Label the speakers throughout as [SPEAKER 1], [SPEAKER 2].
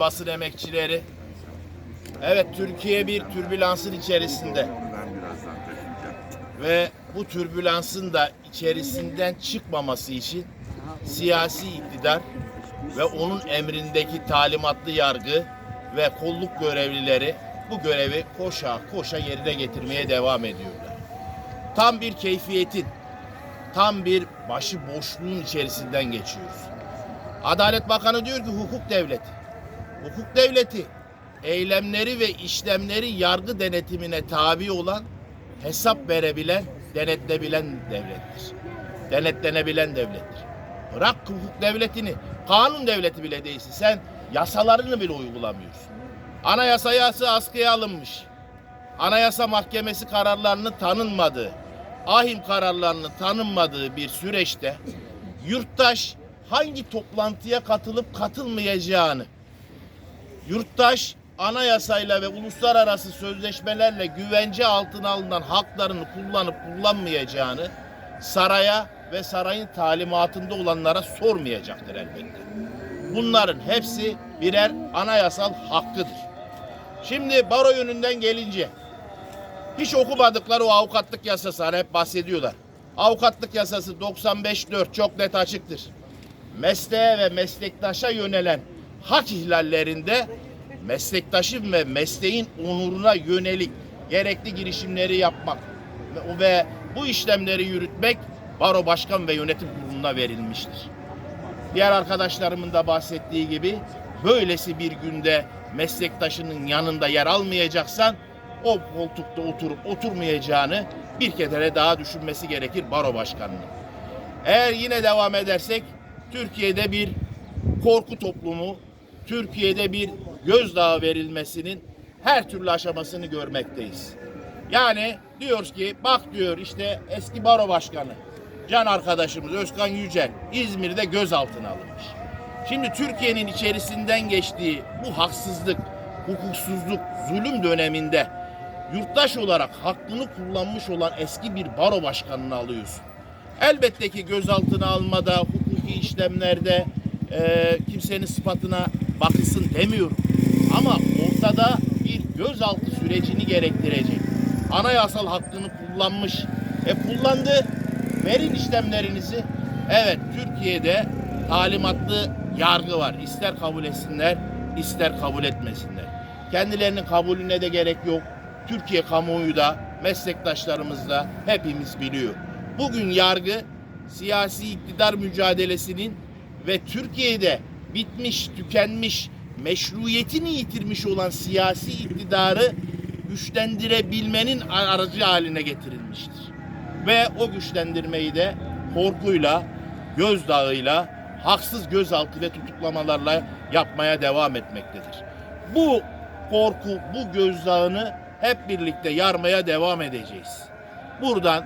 [SPEAKER 1] basın emekçileri. Evet Türkiye bir türbülansın içerisinde ve bu türbülansın da içerisinden çıkmaması için siyasi iktidar ve onun emrindeki talimatlı yargı ve kolluk görevlileri bu görevi koşa koşa yerine getirmeye devam ediyorlar. Tam bir keyfiyetin, tam bir başı boşluğun içerisinden geçiyoruz. Adalet Bakanı diyor ki hukuk devleti. Hukuk devleti eylemleri ve işlemleri yargı denetimine tabi olan, hesap verebilen, denetlebilen devlettir. Denetlenebilen devlettir. Bırak hukuk devletini, kanun devleti bile değilsin. Sen yasalarını bile uygulamıyorsun. Anayasası askıya alınmış. Anayasa Mahkemesi kararlarını tanınmadığı, ahim kararlarını tanınmadığı bir süreçte yurttaş hangi toplantıya katılıp katılmayacağını, yurttaş anayasayla ve uluslararası sözleşmelerle güvence altına alınan haklarını kullanıp kullanmayacağını saraya ve sarayın talimatında olanlara sormayacaktır elbette. Bunların hepsi birer anayasal hakkıdır. Şimdi baro yönünden gelince hiç okumadıkları o avukatlık yasası hani hep bahsediyorlar. Avukatlık yasası 95.4 çok net açıktır. Mesleğe ve meslektaşa yönelen hak ihlallerinde meslektaşın ve mesleğin onuruna yönelik gerekli girişimleri yapmak ve bu işlemleri yürütmek baro başkan ve yönetim kuruluna verilmiştir. Diğer arkadaşlarımın da bahsettiği gibi böylesi bir günde meslektaşının yanında yer almayacaksan o koltukta oturup oturmayacağını bir kere daha düşünmesi gerekir baro başkanının. Eğer yine devam edersek Türkiye'de bir korku toplumu, Türkiye'de bir gözdağı verilmesinin her türlü aşamasını görmekteyiz. Yani diyoruz ki bak diyor işte eski baro başkanı can arkadaşımız Özkan Yücel İzmir'de gözaltına alınmış. Şimdi Türkiye'nin içerisinden geçtiği bu haksızlık, hukuksuzluk, zulüm döneminde yurttaş olarak hakkını kullanmış olan eski bir baro başkanını alıyorsun. Elbette ki gözaltına almada, hukuki işlemlerde e, kimsenin sıfatına bakılsın demiyorum. Ama ortada bir gözaltı sürecini gerektirecek. Anayasal hakkını kullanmış. E kullandı. Verin işlemlerinizi. Evet Türkiye'de talimatlı yargı var. İster kabul etsinler, ister kabul etmesinler. Kendilerinin kabulüne de gerek yok. Türkiye kamuoyu da, meslektaşlarımız da hepimiz biliyor. Bugün yargı siyasi iktidar mücadelesinin ve Türkiye'de bitmiş, tükenmiş, meşruiyetini yitirmiş olan siyasi iktidarı güçlendirebilmenin aracı haline getirilmiştir. Ve o güçlendirmeyi de korkuyla, gözdağıyla, haksız gözaltı ve tutuklamalarla yapmaya devam etmektedir. Bu korku, bu gözdağını hep birlikte yarmaya devam edeceğiz. Buradan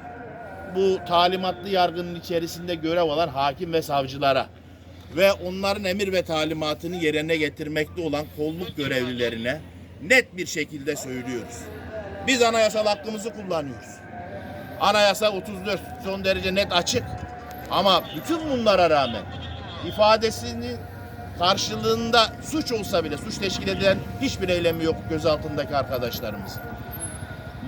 [SPEAKER 1] bu talimatlı yargının içerisinde görev alan hakim ve savcılara ve onların emir ve talimatını yerine getirmekte olan kolluk görevlilerine net bir şekilde söylüyoruz. Biz anayasal hakkımızı kullanıyoruz. Anayasa 34 son derece net açık. Ama bütün bunlara rağmen ifadesinin karşılığında suç olsa bile suç teşkil eden hiçbir eylemi yok gözaltındaki arkadaşlarımızın.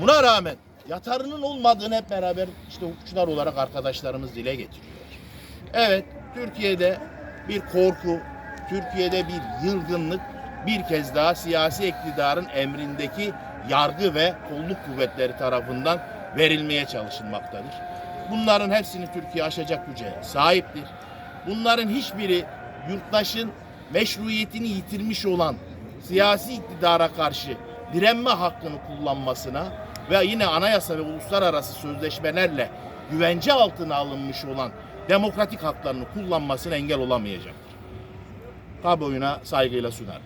[SPEAKER 1] Buna rağmen yatarının olmadığını hep beraber işte hukukçular olarak arkadaşlarımız dile getiriyor. Evet, Türkiye'de bir korku, Türkiye'de bir yılgınlık bir kez daha siyasi iktidarın emrindeki yargı ve kolluk kuvvetleri tarafından verilmeye çalışılmaktadır. Bunların hepsini Türkiye aşacak güce sahiptir. Bunların hiçbiri yurttaşın meşruiyetini yitirmiş olan siyasi iktidara karşı direnme hakkını kullanmasına ve yine anayasa ve uluslararası sözleşmelerle güvence altına alınmış olan demokratik haklarını kullanmasına engel olamayacaktır. Kamuoyuna saygıyla sunarım.